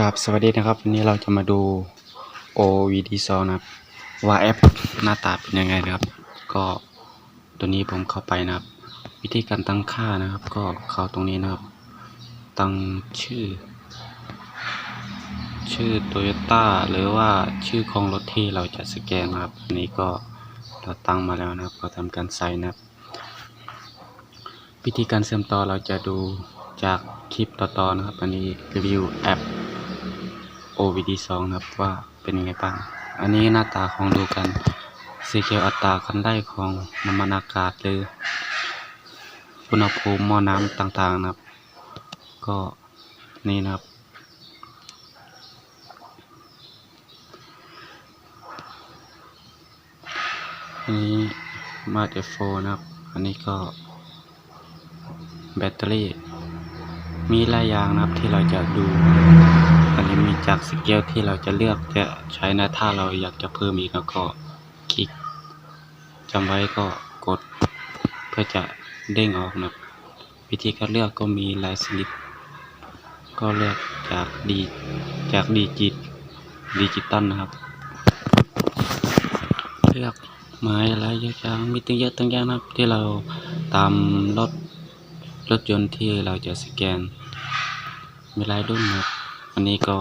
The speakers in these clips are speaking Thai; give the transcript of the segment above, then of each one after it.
กับสวัสดีนะครับวันนี้เราจะมาดู OVD 2 นะครับว่าแอปหน้าตาเป็นยังไงนะครับ ก็ตัวนี้ผมเข้าไปนะครับ วิธีการตั้งค่านะครับ ก็เข้าตรงนี้นะครับ ตั้งชื่อ ชื่อ Toyota หรือว่าชื่อของรถที่เราจะสแกนนะครับอันนี้ก็เราตั้งมาแล้วนะครับ ก็ทำการใส่นะครับ วิธีการเชื่อมต่อเราจะดูจากคลิปต่อๆนะครับ อันนี้รีวิวแอป OVD 2ครับว่าเป็นยังไงบ้าง อันนี้หน้าตาของดูกันสีเขียวอัตราการได้ของน้ำมันอากาศหรืออุณหภูมิหม้อน้ำต่างๆนะครับ ก็นี่นะครับอันนี้มาเดโฟนะครับ อันนี้ก็แบตเตอรี่ มีหลายอย่างนะครับที่เราจะดู อันนี้มีจากสเกลที่เราจะเลือกจะใช้นะถ้าเราอยากจะเพิ่มอีกแล้วก็คลิกจำไว้ก็กด เพื่อจะเด้งออกนะวิธีการเลือกก็มีลายชนิดก็เลือกจากดีจากดีจิตดิจิตอลนะครับ เลือกไม้อะไรเยอะจังมีตั้งเยอะตั้งแยะนะครับที่เราตามรถรถยนต์ที่เราจะสแกนมีลายรุ่นนะครับ อันนี้ก็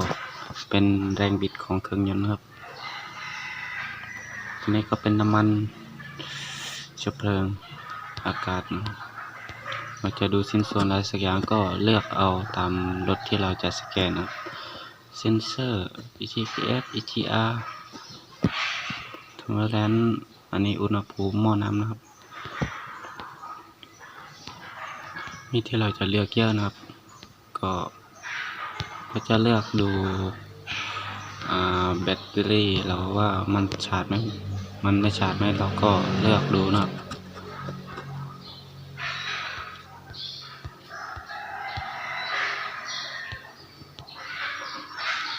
เป็นแรงบิดของเครื่องยนต์ครับอันนี้ก็เป็นน้ำมันเชื้อเพลิงอากาศเราจะดูชิ้นส่วนอะไรสักอย่างก็เลือกเอาตามรถที่เราจะสแกนนะครับเซนเซอร์ EGPS EGR ทำแลนอันนี้อุณหภูมิหม้อน้ำนะครับมีที่เราจะเลือกเยอะนะครับ ก็ ก็จะเลือกดูแบตเตอรี่เราว่ามันชาร์จไหมมันไม่ชาร์จไหมเราก็เลือกดูนะครับ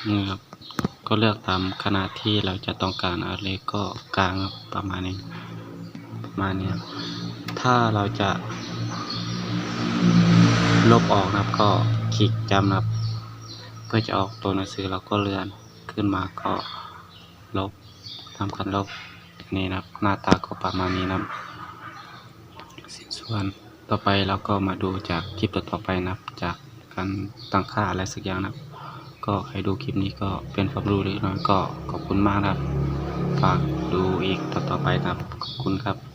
นี่ครับก็เลือกตามขนาดที่เราจะต้องการอะไรก็กลางครับประมาณนี้ประมาณนี้ถ้าเราจะลบออกนะครับก็คลิกจำนะครับ พื่อจะออกตัวหนังสือเราก็เลื่อนขึ้นมาก็ลบทำการลบนี่นะหน้าตาก็ประมาณนี้นะสิ้นส่วนต่อไปเราก็มาดูจากคลิปต่อไปนะจากการตั้งค่าอะไรสักอย่างนะก็ใครดูคลิปนี้ก็เป็นความรู้เล็กน้อยก็ขอบคุณมากนะครับ ฝากดูอีกต่อๆไปนะครับขอบคุณครับ